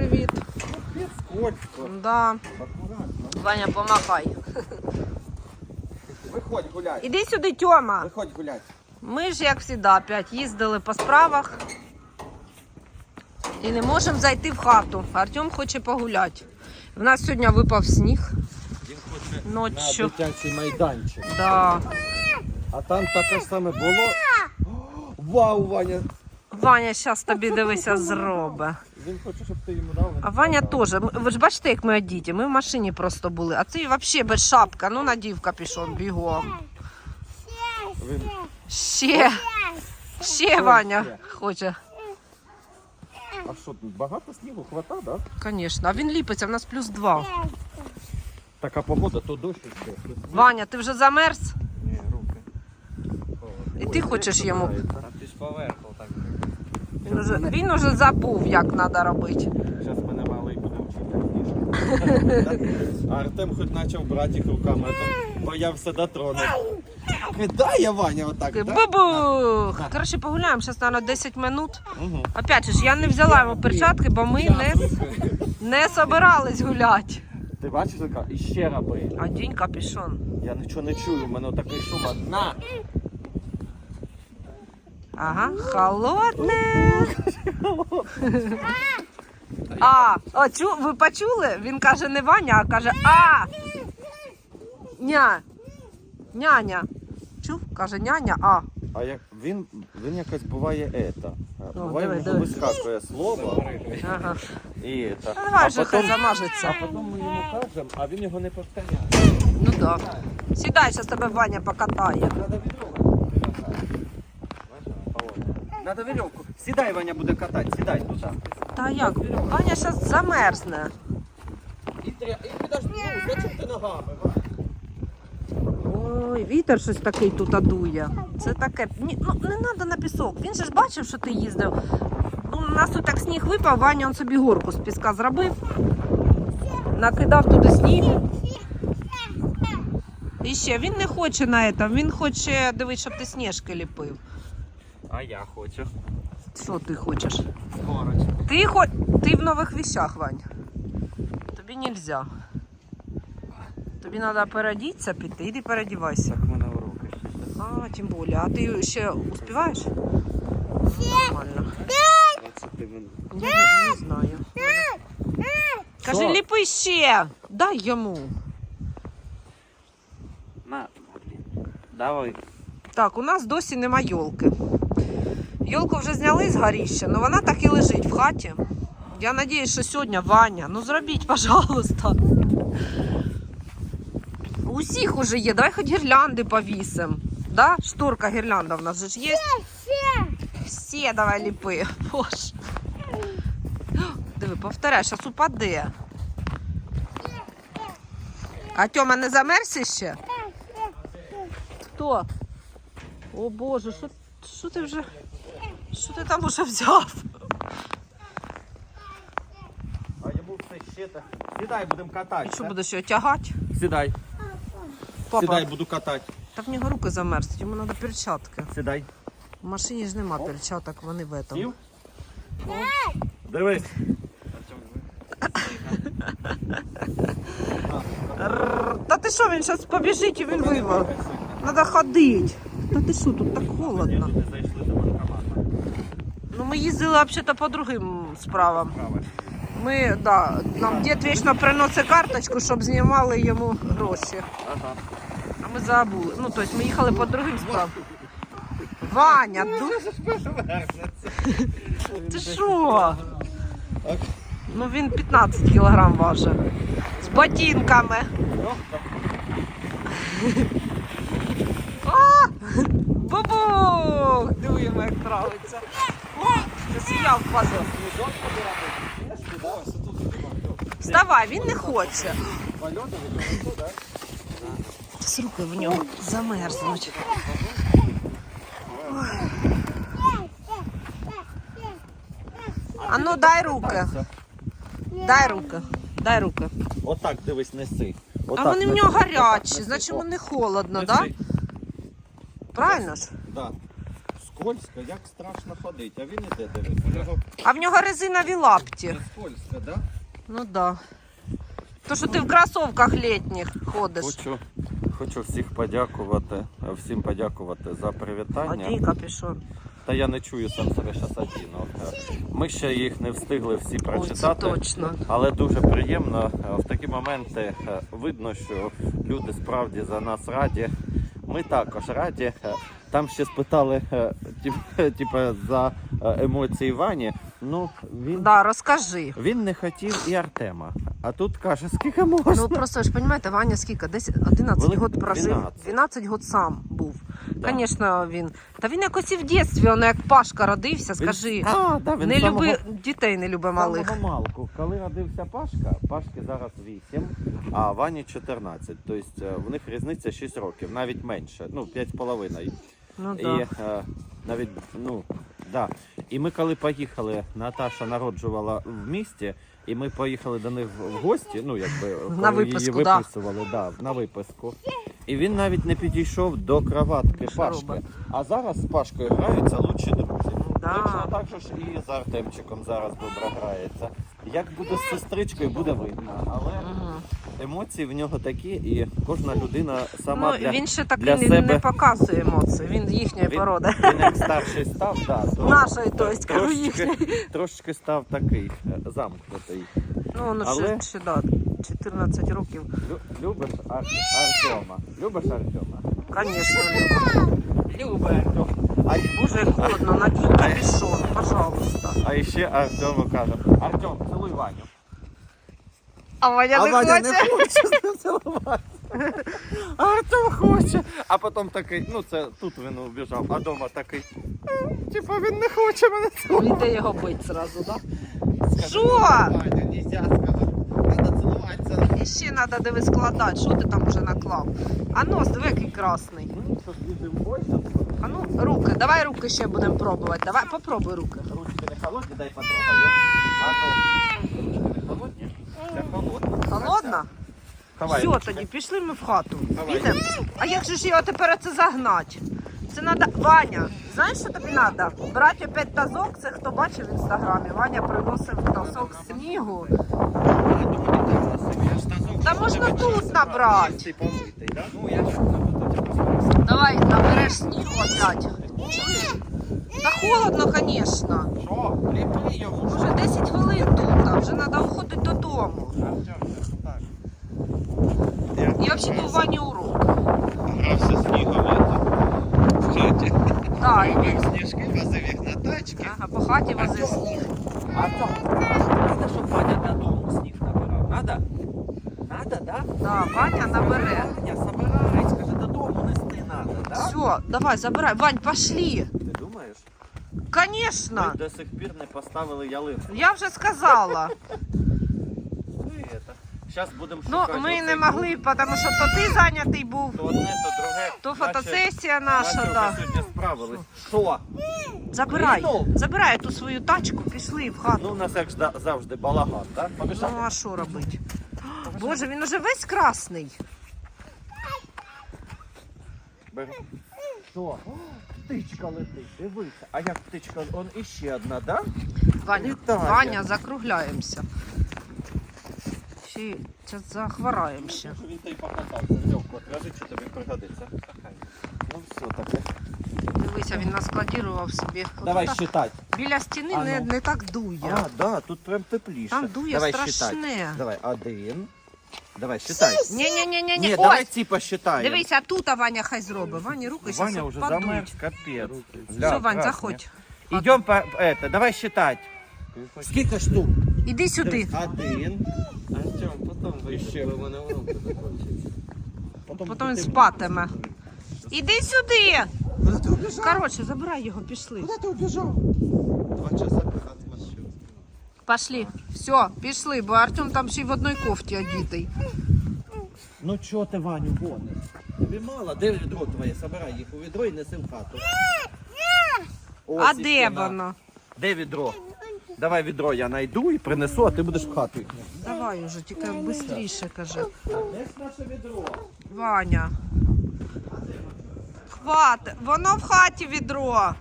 привіт. Да. Аккуратно. Ваня, помахай. Виходь гуляй. Іди сюди, Тьома. Виходь гуляй. Ми ж, як завжди, опять їздили по справах і не можемо зайти в хату. Артем хоче погуляти. В нас сьогодні випав сніг Він хоче ночі. дитячий майданчик. Да. А там таке саме було. Вау, Ваня! Ваня зараз тобі дивися зробить. Він хоче, щоб ти йому дав. А Ваня дав. теж. Ви ж бачите, як ми одіті. Ми в машині просто були. А цей взагалі без шапка. Ну, надів капюшон бігом. Він... Ще. Ще Ваня ще? хоче. А що, тут багато снігу хвата, да? Звісно. А він ліпиться, в нас плюс два. Така погода, то дощ іде. Ваня, ти вже замерз? Ні, руки. І ти хочеш йому. А ти ж поверху так. Він уже, він уже забув, як треба робити. Зараз мене малий буде вчити. А Артем хоч почав брати їх руками, а то боявся дотронути. Кидає Ваня отак, так? Бубух! Коротше, погуляємо зараз, мабуть, 10 минут. Угу. Опять же, ж, я не взяла йому перчатки, бо ми не, не собирались гуляти. Ти бачиш, яка? І ще раби. Одінь капюшон. Я нічого не чую, у мене такий шум. На! Ага, холодне. А, о, чу, ви почули? Він каже не Ваня, а каже А. Ня. Няня. Чув? Каже няня, а. А як він, він якось буває ета. Буває диви, в диви. нього вискакує слово Ага. і ета. Ну, давай вже хай замажеться. а потім ми йому кажемо, а він його не повторяє. Ну да. Сідай, зараз тебе Ваня покатає. Надо вірьовку. Надо вірьовку. Сідай, Ваня буде катати, сідай тут. Та як? Ваня зараз замерзне. І, тря- і підожди, ну, зачем ти ногами, Ваня? Ой, вітер щось такий тут дує. Це таке. Ні, ну не треба на пісок. Він же ж бачив, що ти їздив. Ну, у нас тут так сніг випав, Ваня он собі горку з піска зробив. Накидав туди сніг. І ще він не хоче на це, він хоче дивись, щоб ти сніжки ліпив. А я хочу. Що ти хочеш? Корочку. Ти хо... ти в нових вещах, Вань. Тобі нельзя. Тобі треба переодітися, піти, іди переодівайся. Так мене ще. А, тим більше. А ти ще успіваєш? Нормально. 20 минут. Я не, не знаю. Кажи, Що? ліпи ще. Дай йому. На, блін. Давай. Так, у нас досі нема йолки. Йолку вже зняли з горіща, але вона так і лежить в хаті. Я сподіваюся, що сьогодні Ваня. Ну зробіть, пожалуйста. У всіх уже є. Давай хоч гірлянди повісимо. Да? Шторка гірлянда в нас же ж є. Всі давай ліпи. Боже. Диви, повторяй, зараз упаде. А Тьома не замерз ще? Хто? О Боже, що ти вже. Що ти там уже взяв? А йому все ще так. Сідай, будемо катати. І що будеш його тягати? Сідай. Папа, Сідай, буду катати. та в нього руки замерзнуть, йому треба перчатки. Сідай. В машині ж нема перчаток, вони в этом. Сів? Дивись. Рррр, Та ти що, він зараз побіжить і він вивав. Треба ходити. Та ти що, тут так холодно. До банкомата. Ну ми їздили взагалі по другим справам. Ми, да, нам дід вічно приносить карточку, щоб знімали йому гроші. А ми забули. Ну, тобто ми їхали по другим справам. Ваня, ду... ти що? Ну він 15 кілограм важить. З ботинками. Бабух! Дивимо, як травиться. Це я впаду. Вставай, він не хоче. З руки в нього замерзнуть. А ну дай руки. Дай руки. Дай руки. Отак дивись, неси. А вони в нього гарячі, значить О, вони холодно, так? Да? Правильно ж? Да. Скользко, як страшно ходить, а він іде дивись. У нього А в нього резинові лапті. не скользко, да? Ну да. То, що ти в кросовках літніх ходиш. Хочу, хочу всіх подякувати, всім подякувати за привітання. Одій капюшон. Та я не чую сам себе зараз одіно. Ми ще їх не встигли всі Ой, це прочитати. точно. Але дуже приємно Е, в такі моменти е, видно, що люди справді за нас раді. Ми також раді. Е, Там ще спитали тип- типу, за е, емоції Вані. Ну він, Да, розкажи. він не хотів і Артема. А тут каже, скільки можна. Ну просто ж розумієте, Ваня скільки? Десь 11 Велик- год прожив. 12. 12 год сам був. Да. Звісно, він. Та він якось і в дитинстві, он як Пашка родився, Він- скажи. А, да, він не самого- люби дітей, не любить малих. Самого малку. Коли родився Пашка, Пашки зараз 8, а Вані 14. Тобто в них різниця 6 років, навіть менше, ну 5,5. Ну І е, навіть, ну, да. І ми коли поїхали, Наташа народжувала в місті, і ми поїхали до них в гості, ну якби коли На її виписку, да. виписували, да, на виписку. І він навіть не підійшов до кроватки Пашки. А зараз з Пашкою граються лучші друзі. Да. Точно так же ж і з Артемчиком зараз добре грається. Як буде з сестричкою, буде видно. Але. Емоції в нього такі, і кожна людина сама Ну, для, він ще такий для не, себе- не показує емоції, він їхньої Він- породи. Він як старший став, да, то Нашої, то есть, трошечки, трошечки став такий е, замкнутий. Ну, ну Але- ще, ще да, 14 років. Лю- Любиш Ар- Артема? Любиш Артема? Звісно, любить. Любить Артем. А, Дуже холодно, надій капюшон, пожалуйста. а ще Артему каже, Артем, цілуй Ваню. А Ваня не хоче. хоче з ним цілувати. А Артем хоче. А потім такий, ну це тут він убіжав, а вдома такий. «М, Типа він не хоче мене цілувати. Він йде його бить зразу, так? Що? Ваня, нельзя сказати. Треба цілуватися. І ще треба диви складати, що ти там вже наклав. А нос, диви, який красний. Ну, щоб їздив більше, А ну, руки, давай руки ще будемо пробувати. Давай, попробуй руки. Ручки не холодні, дай потрогаю. А ну, ручки не холодні? Це холодно. Холодно? Давай. Все, тоді пішли ми в хату. Підемо. А як же ж його тепер це загнати? Це треба. Ваня, знаєш, що тобі треба? Брати опять тазок, це хто бачив в інстаграмі. Ваня приносив тазок снігу. Та можна тут набрати. Давай набереш снігу опять. Чуєш? Та холодно, звісно. Що? Ліпи йому. Уже 10 хвилин тут, а вже треба виходити додому. Так. І взагалі був Вані урок. Грався снігом в хаті. Так, Робив сніжки, возив їх на тачки. ага, по хаті возив сніг. А то, надо, щоб Ваня додому сніг набирав. Надо? Надо, да? Да, Ваня набере. Ваня, собирайся, каже, додому нести надо, да? Все, давай, забирай. Вань, пошли. Ти думаєш? Конечно. Ми до сих пір не поставили ялинку. Я вже сказала. Зараз будемо Ну, шукати. ми оцей не могли, тому що то ти зайнятий був, То одне, то друге. то Наче- фотосесія наша, да. сьогодні справились. Що? Забирай. Ну. Забирай ту свою тачку, пішли в Ну, хату. у нас як жда- завжди балаган, так? Ну, Побіжали. а що робити? Боже, він уже весь красний. Бери. Що? Птичка летить, дивися. А як птичка? Он іще одна, да? Ваня, Літає. Ваня, закругляємося. Ще зараз захвораємо ще. Він той покатався. Льовко, кажи, що тобі пригодиться. Ну все таке. Дивися, він наскладірував собі. От Давай так считать. Біля стіни А не, ну. не так дує. А, да, тут прям тепліше. Там дує Давай страшне. считать. Давай, один. Давай, считай. Ні, ні, ні, ні, Ні, ні. давай Ось, ці посчитаємо. дивися, а тут а Ваня хай зробить. Ваня руки зараз Ваня уже впадуть. замерз, капець. Все, Вань, заходь. Идем по это, давай считать. Сколько штук? Іди сюди. Один. Артем, потом ви ще ви мене уроки. Потім він спатиме. Іди сюди. Куда ти убіжав? Коротше, забирай його, пішли. Куда ти убіжав? Два часа пихати машину. Пошли. Все, пішли, бо Артем там ще й в одній кофті одітий. Ну чого ти Ваню гониш? Тобі мало, де відро твоє? Собирай їх у відро і неси в хату. Ось А де на. воно? Де відро? Давай відро я знайду і принесу, а ти будеш в хату їх. Давай уже, тільки швидше кажи. Де ж наше відро? Ваня. Хват, воно в хаті відро.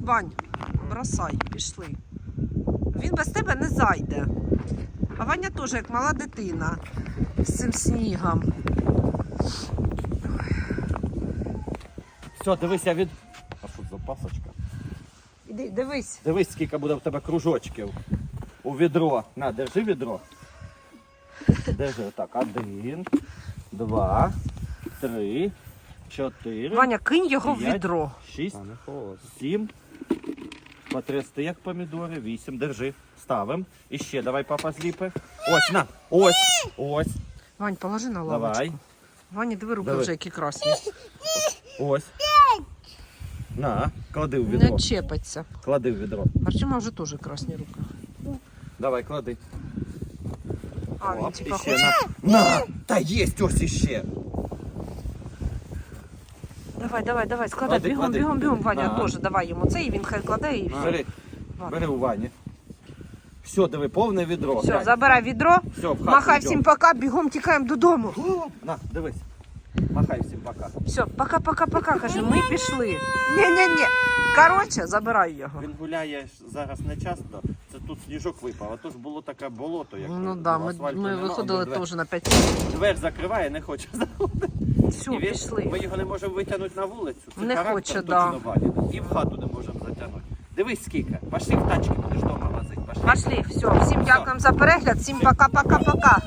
Вань, бросай, пішли. Він без тебе не зайде. А Ваня теж як мала дитина з цим снігом. Все, дивись, я від. А що за пасочка? Іди, дивись. Дивись, скільки буде в тебе кружочків у відро. На, держи відро. Держи так. Один, два, три, чотири, Ваня, кинь його в П'ять. відро. шість, сім. Потрясти, як помідори. Вісім. Держи. Ставим. І ще давай папа зліпи. Ось, на. Ось. Ось. Вань, положи на лавочку. Давай. Ваня, диви руки Давай. вже які красні. Ось. На, клади в відро. Не чепаться. Клади в відро. Артема вже теж красні руки. Давай, клади. А, він Оп, типа іще хоче. на. На! Та єсть ось іще. Давай, давай, давай, складай. Клади, бігом, клади. бігом, бігом, Ваня, На. теж давай йому це, і він хай кладе і все. Бери, Ладно. бери у Вані. Все, диви, повне відро. Все, глянь. забирай відро, Все, в хату махай йдем. всім пока, бігом тікаємо додому. На, дивись. Махай всім пока. Все, пока-пока-пока, каже, ми пішли. Ні-ні-ні. Коротше, забирай його. Він гуляє зараз не часто. Це тут сніжок випав, а то ж було таке болото, як Ну так, да, ми, ми виходили теж на 5 хвилин. Двер закриває, не хоче заходити. Все, І він- пішли. Ми його не можемо витягнути на вулицю. Це Не характер хоче, точно да. І в хату не можемо затягнути. Дивись скільки. Пошли в тачки, будеш вдома возити. Пошли. Пошли, все, всім дякуємо за перегляд, всім пока-пока-пока.